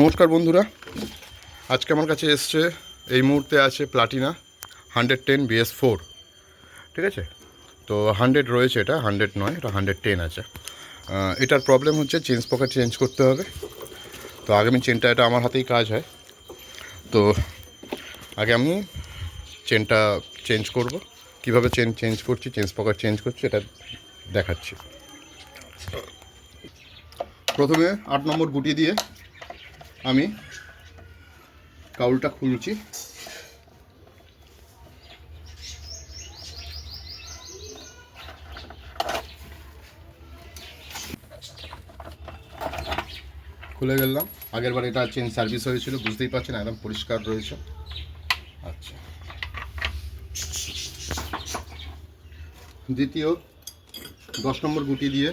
নমস্কার বন্ধুরা। আজকে আমার কাছে এসছে, এই মুহূর্তে আছে Platina hundred ten BS four ঠিক আছে? তো হান্ড্রেড রয়েছে এটা হান্ড্রেড নয়, এটা হান্ড্রেড টেন আছে। এটার প্রবলেম হচ্ছে চেঞ্জ পকেট চেঞ্জ করতে হবে। তো আগামী চেনটা এটা আমার হাতেই কাজ হয়। তো আগে আমি চেনটা চেঞ্জ করব। কীভাবে চেন চেঞ্জ করছি চেঞ্জ পকেট চেঞ্জ করছি, এটা দেখাচ্ছি। প্রথমে আট নম্বর গুটি দিয়ে আমি কাউলটা খুলছি। খুলে গেলাম। আগের বার এটা চেঞ্জ সার্ভিস হয়েছিল, বুঝতেই পারছেন, একদম পরিষ্কার রয়েছে। আচ্ছা। দ্বিতীয়, দশ নম্বর গুটি দিয়ে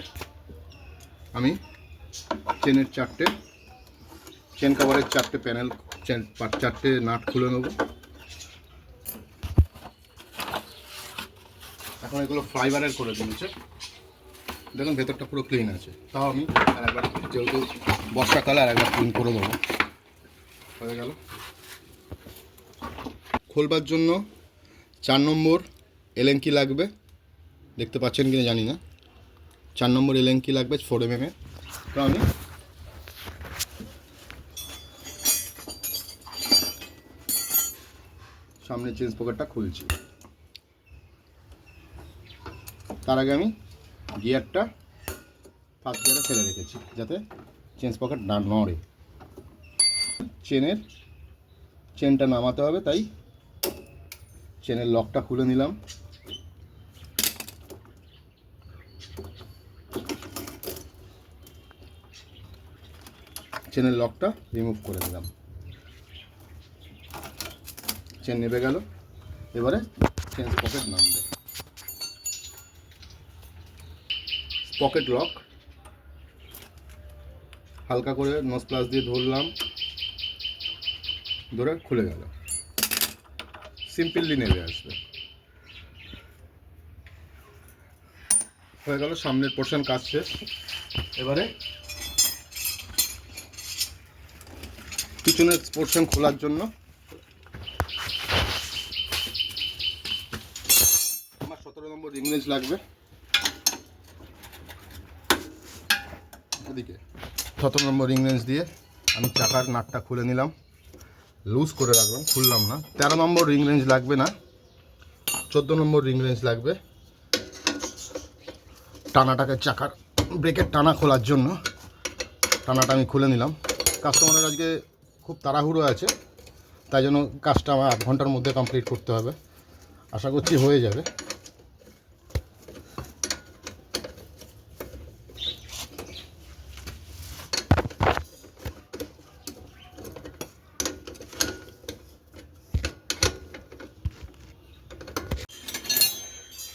আমি চেনের চারটে চেন কাভারের চারটে প্যানেল চারটে নাট খুলে নেব। এখন এগুলো ফাইবারের করে দিয়েছে দেখুন, ভেতরটা পুরো ক্লিন আছে। তাও আমি আর একবার যেহেতু বর্ষাকালে আর একবার ক্লিন করে দেবো হয়ে গেল। খোলবার জন্য চার নম্বর এলেঙ্কি লাগবে। দেখতে পাচ্ছেন কিনা জানি না। চার নম্বর এলেঙ্কি লাগবে ফোর এম এর তো আমি সামনে চেঞ্জ পকেটটা খুলছি। তার আগে আমি গিয়ারটা ফার্স্ট গিয়ারে ফেলে রেখেছি, যাতে চেঞ্জ পকেট না নড়ে। চেনের, চেনটা নামাতে হবে, তাই চেনের লকটা খুলে নিলাম। চেনের লকটা রিমুভ করে দিলাম। চেন নেবে গেল। এবারে চেন পকেট নামবে পকেট লক হালকা করে নস প্লাস দিয়ে ধরলাম। ধরে খুলে গেল। সিম্পলি নেমে আসবে। হয়ে গেল, সামনের পোর্শন কাজ শেষ। এবারে পিছনের পোর্শন খোলার জন্য আমার নম্বর লাগবে। এদিকে। সতেরো নম্বর রিংরেঞ্জ দিয়ে আমি চাকার নাটটা খুলে নিলাম। লুজ করে রাখলাম, খুললাম না। তেরো নম্বর রিং রেঞ্জ লাগবে না। চোদ্দ নম্বর রিং রেঞ্জ লাগবে। টানাটাকে চাকার ব্রেকের টানা খোলার জন্য টানাটা আমি খুলে নিলাম। কাস্টমারের আজকে খুব তাড়াহুড়ো আছে, তাই জন্য কাজটা আমার আধ ঘণ্টার মধ্যে কমপ্লিট করতে হবে। আশা করছি হয়ে যাবে।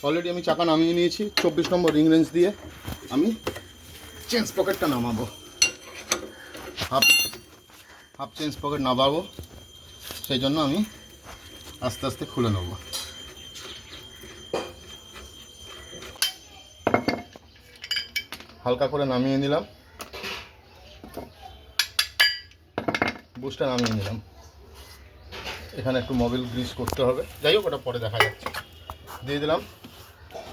অলরেডি আমি চাকা নামিয়ে নিয়েছি। চব্বিশ নম্বর রিং রেঞ্জ দিয়ে আমি চেঞ্জ পকেটটা নামাবো। হাফ হাফ চেঞ্জ পকেট নামাবো। সেই জন্য আমি আস্তে আস্তে খুলে নেব। হালকা করে নামিয়ে নিলাম। বুসটা নামিয়ে নিলাম। এখানে একটু মোবিল গ্রিস করতে হবে। যাই হোক, ওটা পরে দেখা যাচ্ছে। দিয়ে দিলাম।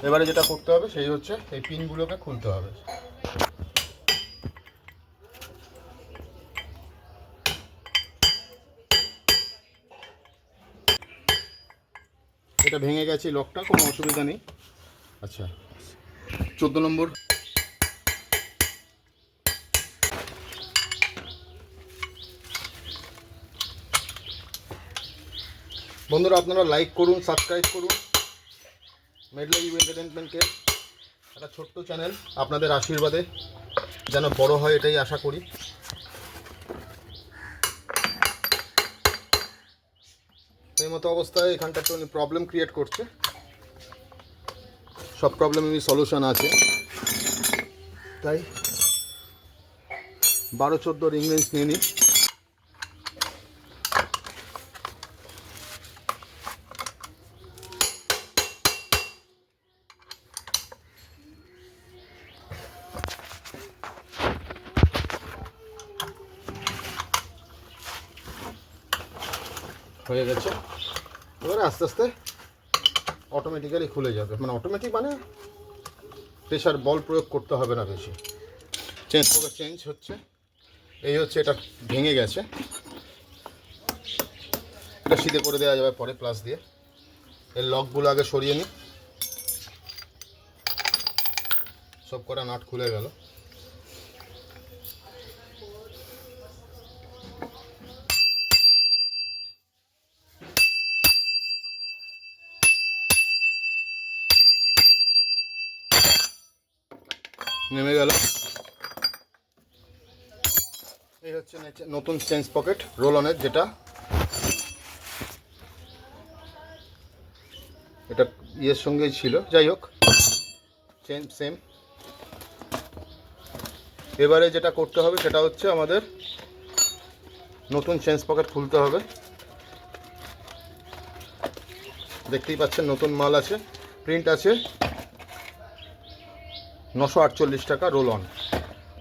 এবারে যেটা করতে হবে, সেই হচ্ছে এই পিনগুলোকে খুলতে হবে। এটা ভেঙে গেছে লকটা, কোনো অসুবিধা নেই। আচ্ছা চোদ্দ নম্বর। বন্ধুরা, আপনারা লাইক করুন সাবস্ক্রাইব করুন। মেডলা ইউ একটা ছোট্ট চ্যানেল আপনাদের আশীর্বাদে যেন বড় হয় এটাই আশা করি। এই মতো অবস্থায় এখানটা একটু প্রবলেম ক্রিয়েট করছে। সব প্রবলেমেরই সলিউশন আছে। তাই বারো চোদ্দ রিং নিয়ে নিই। হয়ে গেছে। এবারে আস্তে আস্তে অটোমেটিক্যালি খুলে যাবে। মানে অটোমেটিক মানে প্রেশার বল প্রয়োগ করতে হবে না বেশি। চেঞ্জ চেঞ্জ হচ্ছে। এই হচ্ছে এটা ভেঙে গেছে। এটা সিধে করে দেওয়া যাবে পরে প্লাস দিয়ে। এর লকগুলো আগে সরিয়ে নিই। সব কটা নাট খুলে গেল নেমে গেল এই হচ্ছে নেচে- নতুন চেঞ্জ পকেট রোল অনের যেটা। এটা ইয়ের সঙ্গেই ছিল। যাই হোক চেঞ্জ সেম এবারে যেটা করতে হবে সেটা হচ্ছে আমাদের নতুন চেঞ্জ পকেট খুলতে হবে। দেখতেই পাচ্ছেন নতুন মাল আছে প্রিন্ট আছে। নশো আটচল্লিশ টাকা রোল অন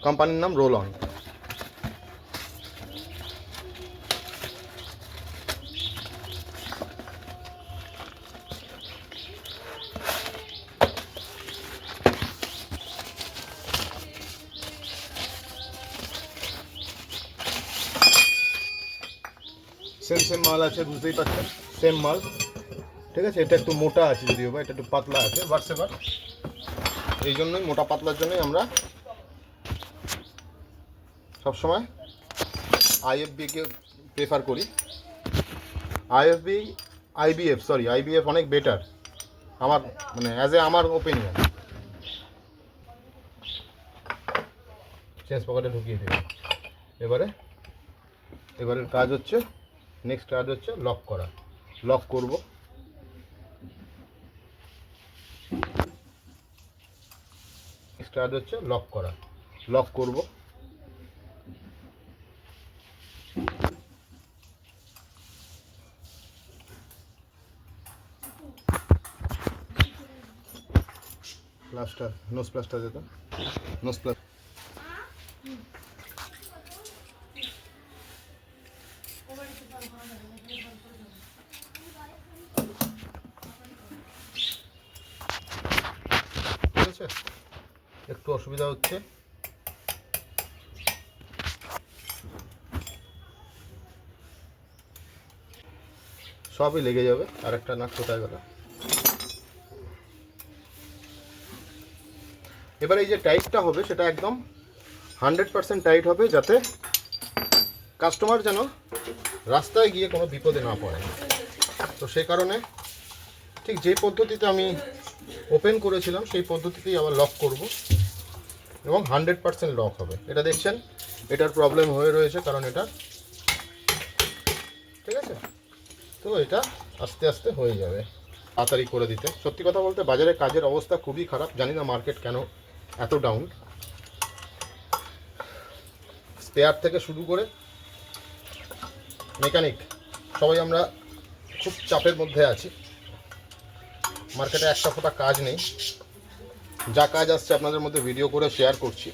কোম্পানির নাম রোল অন সেম সেম মাল আছে, বুঝতেই পারছেন? সেম মাল। ঠিক আছে? এটা একটু মোটা আছে যদিও বা, এটা একটু পাতলা আছে হোয়াটসঅ্যাপার এই জন্যই, মোটা পাতলার জন্যই আমরা সবসময় আইএফবিকে প্রেফার করি। আইএফবি আইবিএফ সরি আইবিএফ অনেক বেটার আমার মানে অ্যাজ এ আমার ওপিনিয়ন চেঞ্জ পকেটে ঢুকিয়ে দেবে এবারে, এবারের কাজ হচ্ছে নেক্সট কাজ হচ্ছে লক করা। লক করব। নেক্সট কাজ হচ্ছে লক করা। লক করব। প্লাস্টার নোজ প্লাস্টার যেত নোজ প্লাস্টার ঠিক আছে একটু অসুবিধা হচ্ছে সবই লেগে যাবে, আর একটা নাক কোথায় গেল? এবার এই যে টাইটটা হবে, সেটা একদম হান্ড্রেড পার্সেন্ট টাইট হবে, যাতে কাস্টমার যেন রাস্তায় গিয়ে কোনো বিপদে না পড়ে। তো সেই কারণে ঠিক যে পদ্ধতিতে আমি ওপেন করেছিলাম, সেই পদ্ধতিতেই আবার লক করব এবং হান্ড্রেড পার্সেন্ট লক হবে। এটা দেখছেন, এটার প্রবলেম হয়ে রয়েছে, কারণ এটা ঠিক আছে তো এটা আস্তে আস্তে হয়ে যাবে, তাড়াতাড়ি করে দিতে। সত্যি কথা বলতে বাজারে কাজের অবস্থা খুবই খারাপ, জানি না মার্কেট কেন এত ডাউন স্পেয়ার থেকে শুরু করে মেকানিক সবাই আমরা খুব চাপের মধ্যে আছি। মার্কেটে একটা ফোটা কাজ নেই। যা কাজ আসছে আপনাদের মধ্যে ভিডিও করে শেয়ার করছি।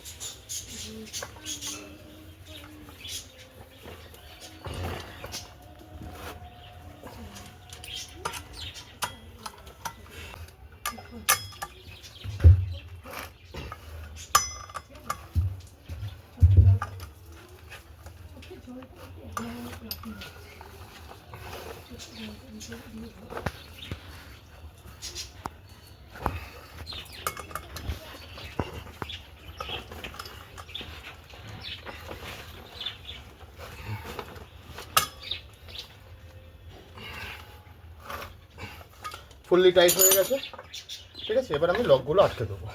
ফুললি টাইট হয়ে গেছে। ঠিক আছে? এবার আমি লকগুলো আটকে দেবো।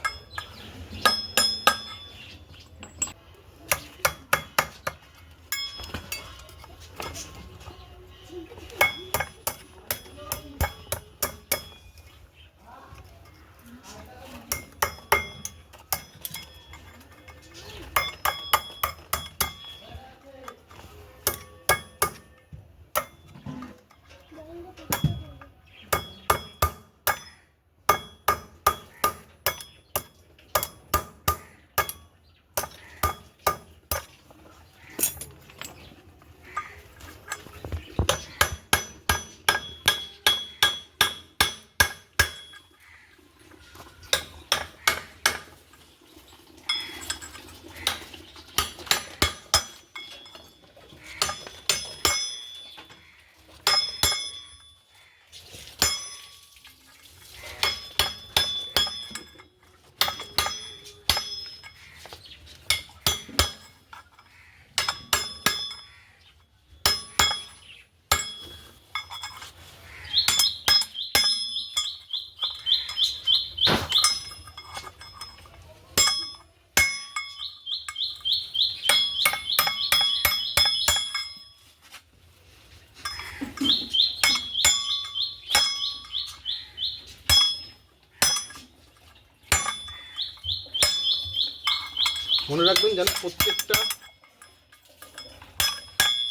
মনে রাখবেন যেন প্রত্যেকটা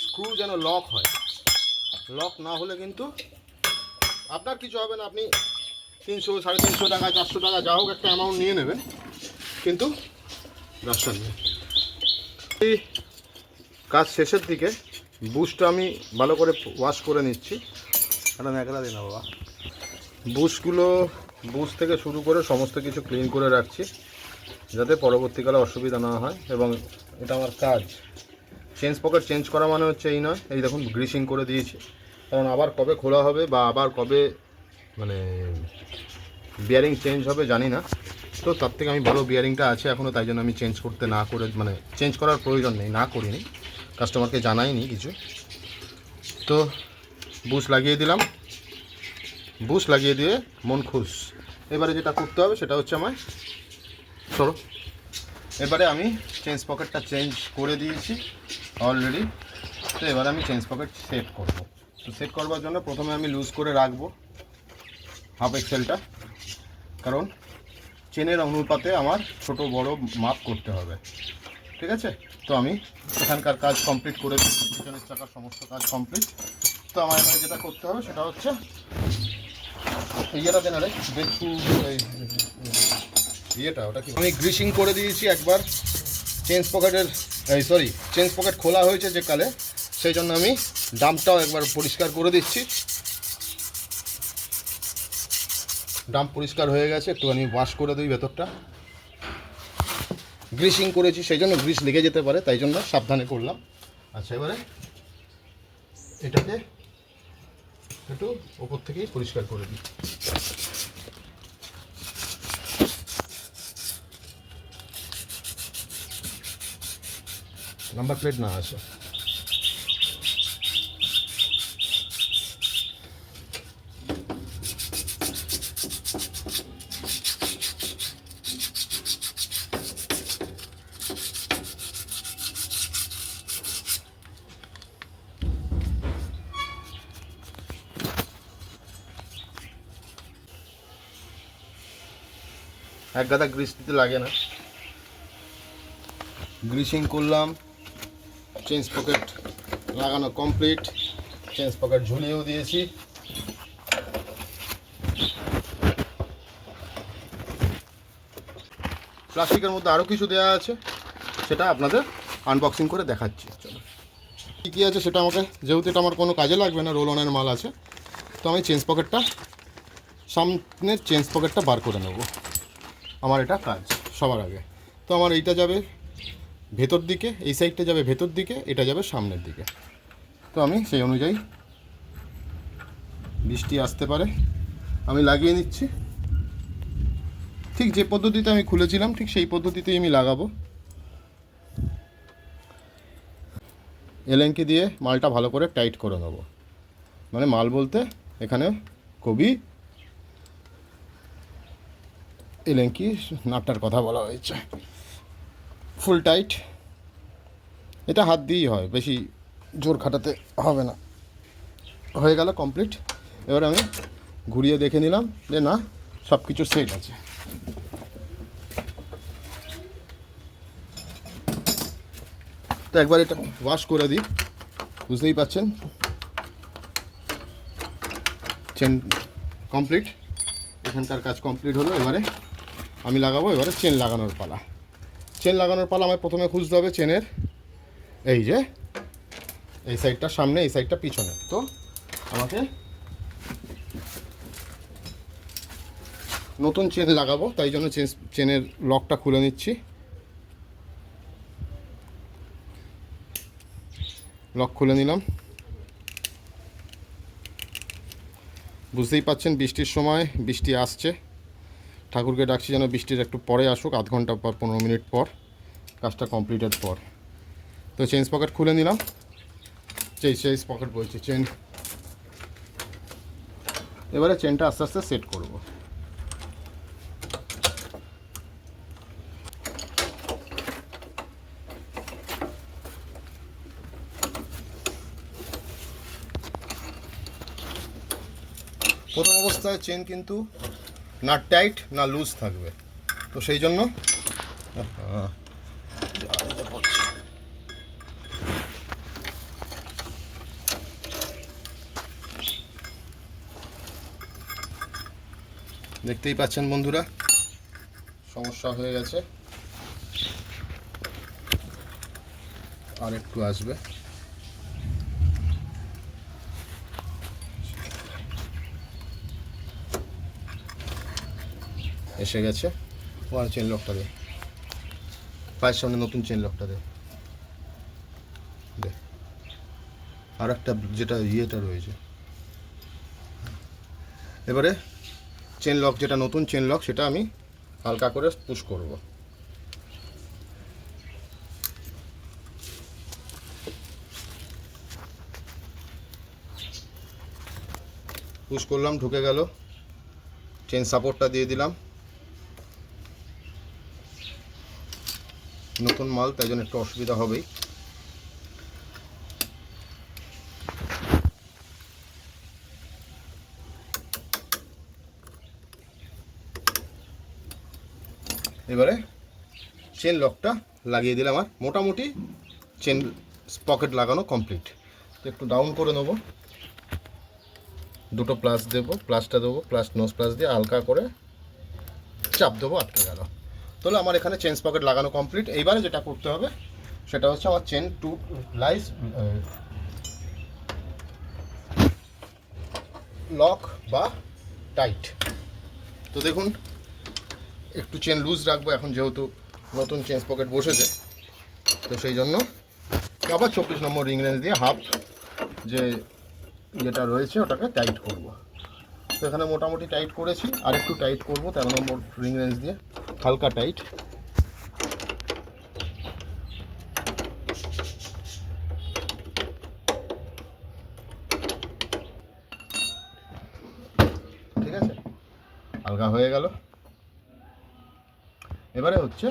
স্ক্রু যেন লক হয়। লক না হলে কিন্তু আপনার কিছু হবে না, আপনি তিনশো, সাড়ে তিনশো টাকা, চারশো টাকা যা হোক একটা অ্যামাউন্ট নিয়ে নেবেন। কিন্তু ব্যবসা নেই কাজ শেষের দিকে বুশটা আমি ভালো করে ওয়াশ করে নিচ্ছি। একটা ন্যাকড়া দিন বাবা। বুশগুলো বুশ থেকে শুরু করে সমস্ত কিছু ক্লিন করে রাখছি। যাতে পরবর্তীকালে অসুবিধা না হয় এবং এটা আমার কাজ। চেঞ্জ পকেট চেঞ্জ করা মানে হচ্ছে এই নয়। এই দেখুন গ্রিসিং করে দিয়েছি। কারণ আবার কবে খোলা হবে বা আবার কবে মানে বিয়ারিং চেঞ্জ হবে জানি না। তো তার থেকে আমি ভালো বিয়ারিংটা আছে এখনও তাই জন্য আমি চেঞ্জ করতে না করে মানে চেঞ্জ করার প্রয়োজন নেই, না করিনি। কাস্টমারকে জানাইনি কিছু। তো বুশ লাগিয়ে দিলাম। বুশ লাগিয়ে দিয়ে মন খুশ। এবারে যেটা করতে হবে সেটা হচ্ছে আমায় সরো এবারে আমি চেঞ্জ পকেটটা চেঞ্জ করে দিয়েছি অলরেডি তো এবারে আমি চেঞ্জ পকেট সেট করব। তো সেট করবার জন্য প্রথমে আমি লুজ করে রাখব হাফ এক্সেলটা কারণ চেনের অনুপাতে আমার ছোট বড় মাপ করতে হবে। ঠিক আছে? তো আমি এখানকার কাজ কমপ্লিট করে পিছনের চাকার সমস্ত কাজ কমপ্লিট তো আমার এবারে যেটা করতে হবে সেটা হচ্ছে ইয়েটা দেন আরে বেশু ইয়েটা, ওটা কি? আমি গ্রিসিং করে দিয়েছি একবার। চেঞ্জ পকেটের এই সরি চেঞ্জ পকেট খোলা হয়েছে যে কালে, সেই জন্য আমি ডাম্পটাও একবার পরিষ্কার করে দিচ্ছি। ডাম্প পরিষ্কার হয়ে গেছে একটু আমি ওয়াশ করে দিই ভেতরটা। গ্রিসিং করেছি, সেই জন্য গ্রিস লেগে যেতে পারে, তাই জন্য সাবধানে করলাম। আচ্ছা এবারে এটাকে একটু ওপর থেকেই পরিষ্কার করে দিই। নাম্বার প্লেট না আসে এক গাদা গ্রিস দিতে লাগে না। গ্রিসিং করলাম। চেঞ্জ পকেট লাগানো কমপ্লিট চেঞ্জ পকেট ঝুলিয়েও দিয়েছি। প্লাস্টিকের মধ্যে আরও কিছু দেওয়া আছে, সেটা আপনাদের আনবক্সিং করে দেখাচ্ছি। চলো। কী কী আছে সেটা আমাকে, যেহেতু এটা আমার কোনো কাজে লাগবে না রোল অনের মাল আছে, তো আমি চেঞ্জ পকেটটা সামনের চেঞ্জ পকেটটা বার করে নেব। আমার এটা কাজ, সবার আগে। তো আমার এইটা যাবে ভেতর দিকে, এই সাইডটা যাবে ভেতর দিকে, এটা যাবে সামনের দিকে। তো আমি সেই অনুযায়ী বৃষ্টি আসতে পারে। আমি লাগিয়ে নিচ্ছি। ঠিক যে পদ্ধতিতে আমি খুলেছিলাম, ঠিক সেই পদ্ধতিতেই আমি লাগাবো। এলেঙ্কি দিয়ে মালটা ভালো করে টাইট করে নেব। মানে মাল বলতে এখানে কবি এলেঙ্কি নাটটার কথা বলা হয়েছে। Full tight. এটা হাত দিয়েই হয়, বেশি জোর খাটাতে হবে না। হয়ে গেল কমপ্লিট। এবার আমি ঘুরিয়ে দেখে নিলাম যে না সব কিছু সেট আছে। তো একবার এটা ওয়াশ করে দিই, বুঝতেই পাচ্ছেন? চেন কমপ্লিট এখানকার কাজ কমপ্লিট হলো, এবারে আমি লাগাবো, এবারে চেন লাগানোর পালা। চেন লাগানোর পালা আমায় প্রথমে খুঁজতে হবে চেনের এই যে, এই সাইডটা সামনে, এই সাইডটা পিছনে। তো, আমাকে নতুন চেন লাগাবো, তাই জন্য চেন চেনের লকটা খুলে নিচ্ছি। লক খুলে নিলাম। বুঝতেই পাচ্ছেন, বৃষ্টির সময়, বৃষ্টি আসছে। ঠাকুরকে ডাকছি যেন বৃষ্টির একটু পরে আসুক, আধ ঘণ্টা পর, পনেরো মিনিট পর, কাজটা কমপ্লিটেড পর। তো চেঞ্জ পকেট খুলে নিলাম। চেঞ্জ চেঞ্জ পকেট বলছি চেন এবারে চেনটা আস্তে আস্তে সেট করব। প্রথম অবস্থায় চেন কিন্তু না টাইট না লুজ থাকবে। তো সেই জন্য, দেখতেই পাচ্ছেন বন্ধুরা, সমস্যা হয়ে গেছে। আর একটু আসবে। এসে গেছে। ওয়ান চেন লকটা দে। পায়ের সামনে নতুন চেন লকটা দে। আর একটা যেটা ইয়েটা রয়েছে। এবারে চেন লক যেটা নতুন চেন লক সেটা আমি হালকা করে পুশ করব। পুশ করলাম, ঢুকে গেল। চেন সাপোর্টটা দিয়ে দিলাম। নতুন মাল, তাই জন্য একটু অসুবিধা হবেই। এবারে চেন লকটা লাগিয়ে দিলাম আর মোটামুটি চেন পকেট লাগানো কমপ্লিট তো একটু ডাউন করে নেব। দুটো প্লাস দেবো প্লাসটা দেবো প্লাস নোজ প্লাস দিয়ে হালকা করে চাপ দেবো আটকে গেল। তাহলে আমার এখানে চেন পকেট লাগানো কমপ্লিট এইবারে যেটা করতে হবে, সেটা হচ্ছে আমার চেন টু লাইস লক বা টাইট তো দেখুন, একটু চেন লুজ রাখব এখন যেহেতু নতুন চেন পকেট বসেছে। তো সেই জন্য আবার চব্বিশ নম্বর রিং রেঞ্জ দিয়ে হাফ যে যেটা রয়েছে, ওটাকে টাইট করব। তো এখানে মোটামুটি টাইট করেছি আর একটু টাইট করব, তেরো নম্বর রিং রেঞ্জ দিয়ে। হালকা টাইট। ঠিক আছে? হালকা হয়ে গেল। এবারে হচ্ছে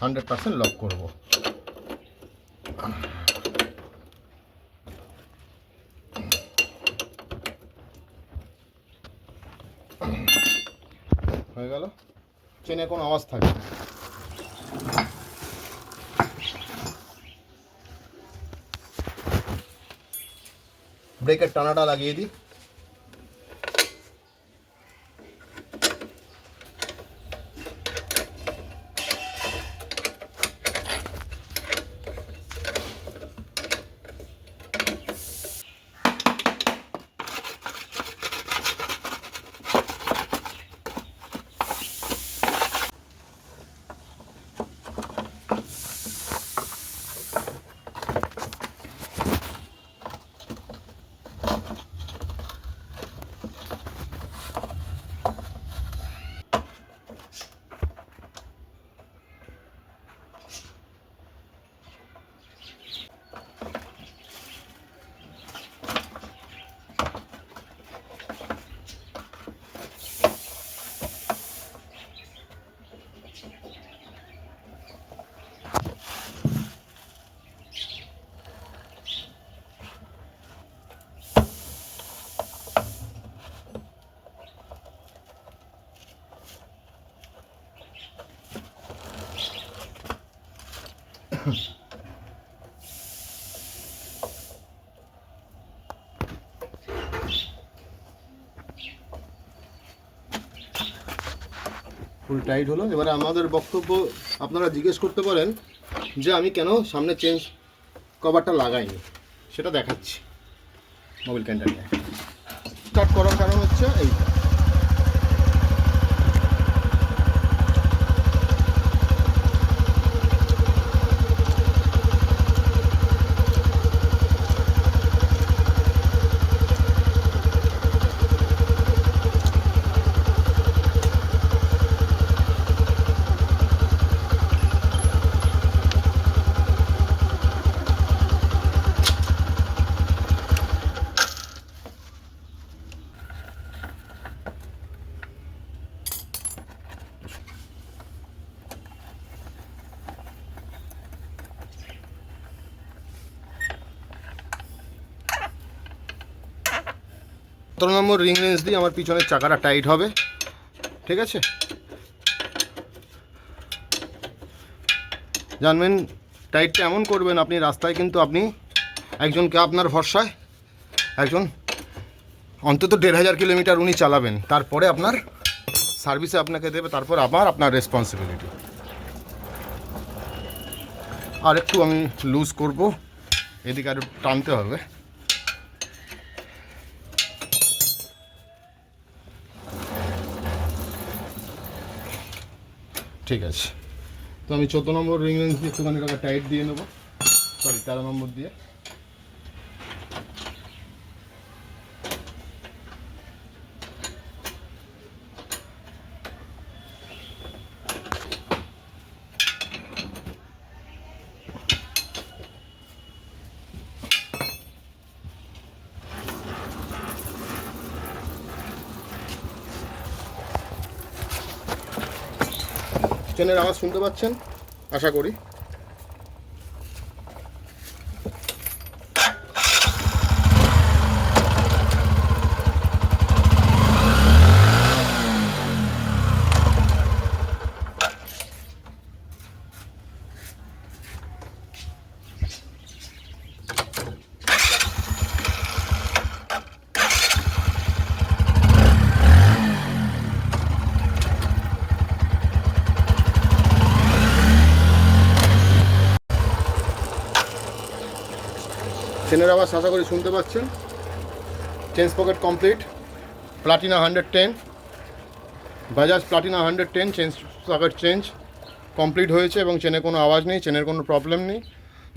হান্ড্রেড পার্সেন্ট লক করব হয়ে গেল চেনে কোনো আওয়াজ থাকে না। ব্রেকের টানাটা লাগিয়ে দিই ফুল টাইট হলো। এবারে আমাদের বক্তব্য আপনারা জিজ্ঞেস করতে পারেন যে আমি কেন সামনে চেঞ্জ কভারটা লাগাইনি? সেটা দেখাচ্ছি। মোবিল ক্যান্ডারটা স্টার্ট করার কারণ হচ্ছে এইটা। সতেরো নম্বর রিং রেঞ্জ দিয়ে আমার পিছনের চাকাটা টাইট হবে। ঠিক আছে? জানবেন টাইটটা এমন করবেন, আপনি রাস্তায় কিন্তু আপনি একজনকে আপনার ভরসায় একজন, অন্তত দেড় হাজার কিলোমিটার উনি চালাবেন। তারপরে আপনার সার্ভিসে আপনাকে দেবে, তারপর আবার আপনার রেসপন্সিবিলিটি আর একটু আমি লুজ করব, এদিকে আর টানতে হবে। ঠিক আছে। তো আমি চোদ্দ নম্বর রিং রেঞ্জ দিয়ে একটুখানি টাকা টাইট দিয়ে নেব। সরি তেরো নম্বর দিয়ে। ট্রেনের আওয়াজ শুনতে পাচ্ছেন? আশা করি। ট্রেনের আওয়াজ আশা করি শুনতে পাচ্ছেন। Change pocket complete. Platina hundred ten. Bajaj Platina hundred ten change pocket change complete হয়েছে এবং চেনে কোনো আওয়াজ নেই, চেনের কোনো প্রবলেম নেই।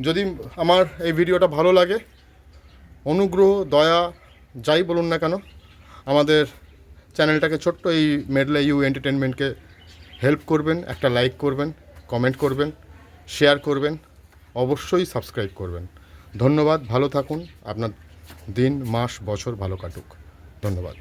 যদি আমার এই ভিডিওটা ভালো লাগে, অনুগ্রহ, দয়া, যাই বলুন না কেন, আমাদের চ্যানেলটাকে ছোট্ট এই মেডলে ইউ এন্টারটেনমেন্টকে হেল্প করবেন, একটা লাইক করবেন, কমেন্ট করবেন, শেয়ার করবেন, অবশ্যই সাবস্ক্রাইব করবেন। ধন্যবাদ ভালো থাকুন। আপনার দিন মাস বছর ভালো কাটুক। ধন্যবাদ।